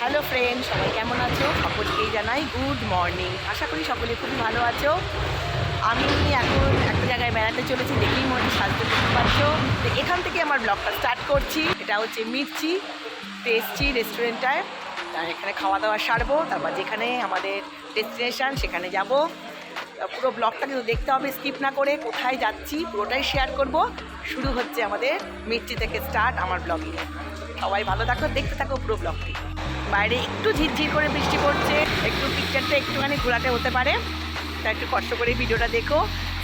Hello friend সবাই কেমন আছো? সকলকেই জানাই গুড মর্নিং আশা করি সকলে খুবই ভালো আছো। আমি এখন একটা জায়গায় বেড়াতে চলেছি, দেখেই মনে সাজতে বুঝতে পারছ। তো এখান থেকে আমার ব্লগটা স্টার্ট করছি। এটা হচ্ছে মির্চি। টেস্টি রেস্টুরেন্টটায় তার এখানে খাওয়া দাওয়া সারবো। তারপর যেখানে আমাদের ডেস্টিনেশন সেখানে যাব। পুরো ব্লগটা কিন্তু দেখতে হবে স্কিপ না করে কোথায় যাচ্ছি, পুরোটাই শেয়ার করব। শুরু হচ্ছে আমাদের মির্চি থেকে স্টার্ট আমার ব্লগিং সবাই ভালো থাকো, দেখতে থাকো পুরো ব্লগটি বাইরে একটু ঝিরঝির করে বৃষ্টি পড়ছে, একটু পিকচারটা একটুখানি ঘোরাতে হতে পারে। তা একটু কষ্ট করে ভিডিওটা দেখো।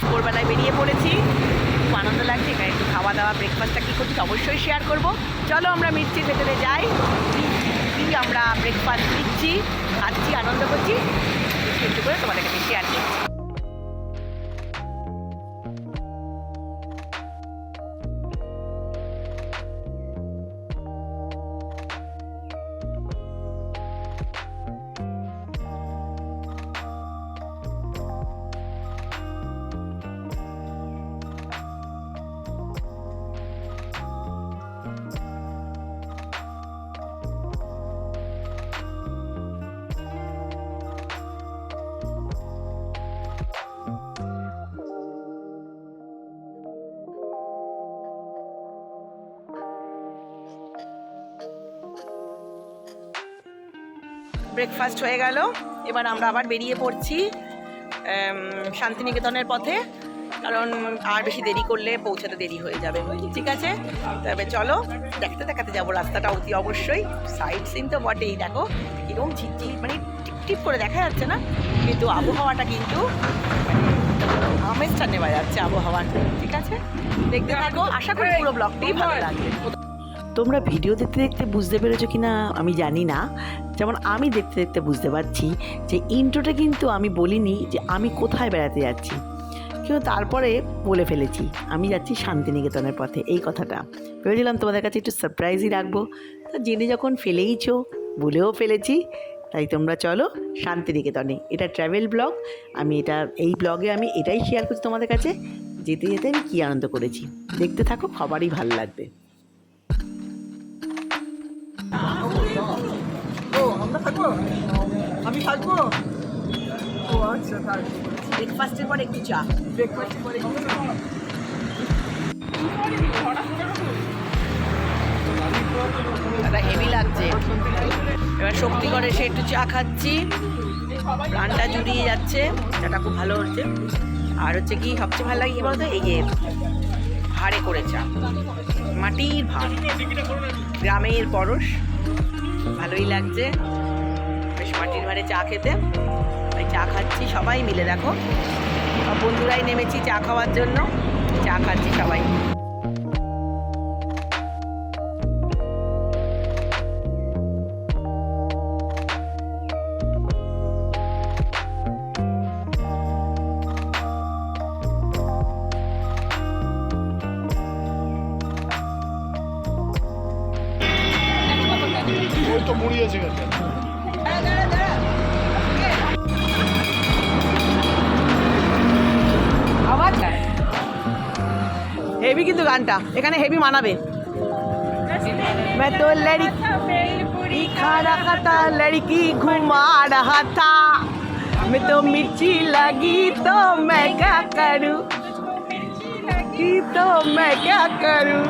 ভোরবেলায় বেরিয়ে পড়েছি। খুব আনন্দ লাগছে, এখানে একটু খাওয়া দাওয়া ব্রেকফাস্টটা কী করছি অবশ্যই শেয়ার করব। চলো আমরা মির্চি ভেতরে যাই। কি আমরা ব্রেকফাস্ট নিচ্ছি, খাচ্ছি, আনন্দ করছি। একটু করে তোমাদের কাছে শেয়ার করছি। ব্রেকফাস্ট হয়ে গেল। এবার আমরা আবার বেরিয়ে পড়ছি শান্তিনিকেতনের পথে। কারণ আর বেশি দেরি করলে পৌঁছাতে দেরি হয়ে যাবে, ঠিক আছে? তবে চলো, দেখতে দেখাতে যাব রাস্তাটা অতি অবশ্যই। সাইড সিন তো বটেই, দেখো এরকম ঝিকঝিক মানে টিপ টিপ করে দেখা যাচ্ছে না? কিন্তু আবহাওয়াটা কিন্তু মানে আমেজটা নেওয়া যাচ্ছে আবহাওয়ার, ঠিক আছে? দেখতে থাকো, আশা করি পুরো ব্লগটাই ভালো লাগবে। তোমরা ভিডিও দেখতে দেখতে বুঝতে পেরেছ কি না আমি জানি না। যেমন আমি দেখতে দেখতে বুঝতে পারছি যে ইন্ট্রোটা কিন্তু আমি বলিনি যে আমি কোথায় বেড়াতে যাচ্ছি। কিন্তু তারপরে বলে ফেলেছি, আমি যাচ্ছি শান্তিনিকেতনের পথে, এই কথাটা। ভেবেছিলাম তোমাদের কাছে একটু সারপ্রাইজই রাখব। তো জেনে যখন ফেলেইছো, বলেও ফেলেছি। তাই তোমরা চলো শান্তিনিকেতনে। এটা ট্র্যাভেল ব্লগ আমি এটা, এই ব্লগে আমি এটাই শেয়ার করছি তোমাদের কাছে। যেতে যেতে আমি কী আনন্দ করেছি। দেখতে থাকো, সবারই ভালো লাগবে। ও আমরা আমি থাকব ও আচ্ছা থাকব ব্রেকফাস্টের পর একটু চা ব্রেকফাস্টের পরে লাগছে এবার শক্তি করে সে একটু চা খাচ্ছি। প্রাণটা জুড়িয়ে যাচ্ছে। চাটা খুব ভালো হচ্ছে। আর হচ্ছে কি, সবচেয়ে ভালো লাগে কি বলতো? এই যে ভাড়ে করে চা মাটির ভার গ্রামের পরশ। ভালোই লাগছে। বেশ মাটির ভারে চা খেতে। তাই চা খাচ্ছি সবাই মিলে, দেখো। বন্ধুরাই নেমেছি চা খাওয়ার জন্য। চা খাচ্ছি সবাই। ওই তো মুড়ি আছে গেছে আওয়াজ হেভি কিন্তু গানটা এখানে হেভি মানাবে मैं तो लड़की खा रहा था लड़की घुमा रहा था मैं तो मिर्ची लगी तो मैं क्या करूं की तो मैं क्या करूं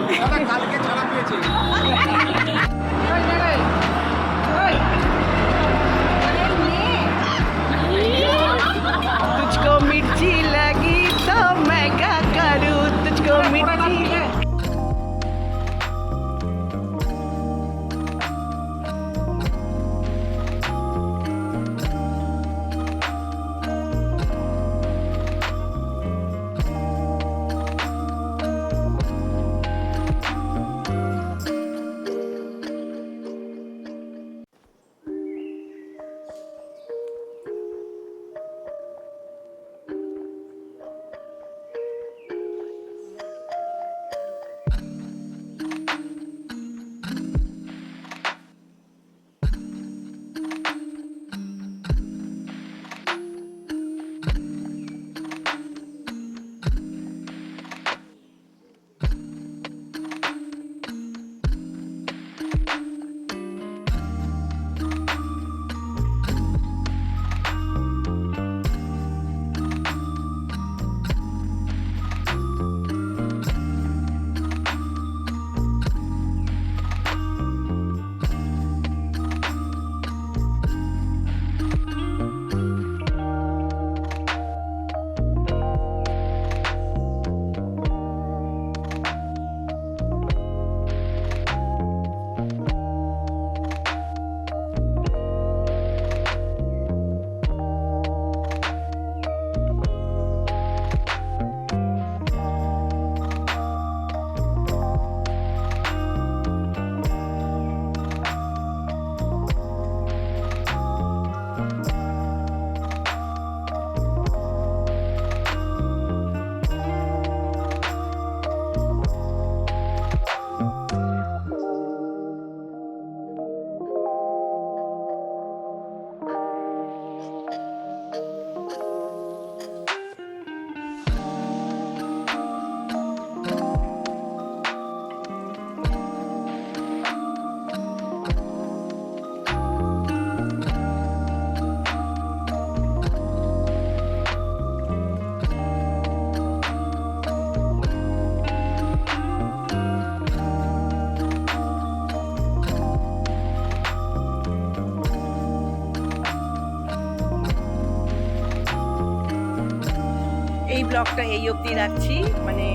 ব্লগটা এই অবধি রাখছি। মানে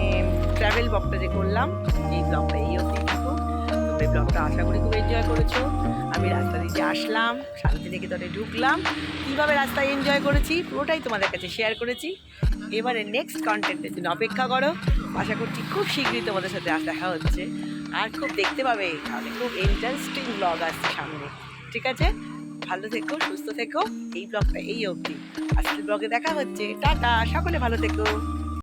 ট্রাভেল ব্লগটা যে করলাম, এই ব্লগটা এই অবধি তোমরা ব্লগটা আশা করি খুব এনজয় করেছ। আমি রাস্তা দিয়ে আসলাম শান্তি থেকে তবে ঢুকলাম। কীভাবে রাস্তায় এনজয় করেছি, পুরোটাই তোমাদের কাছে শেয়ার করেছি। এবারে নেক্সট কন্টেন্টের জন্য অপেক্ষা করো। আশা করছি খুব শীঘ্রই তোমাদের সাথে আস দেখা হচ্ছে। আর খুব দেখতে পাবে, তাহলে খুব ইন্টারেস্টিং ব্লগ আসছে সামনে। ঠিক আছে? ভালো থেকো, সুস্থ থেকো। এই ব্লগটা এই অবধি। আজকের ব্লগে দেখা হচ্ছে। টাটা, সকলে ভালো থেকো।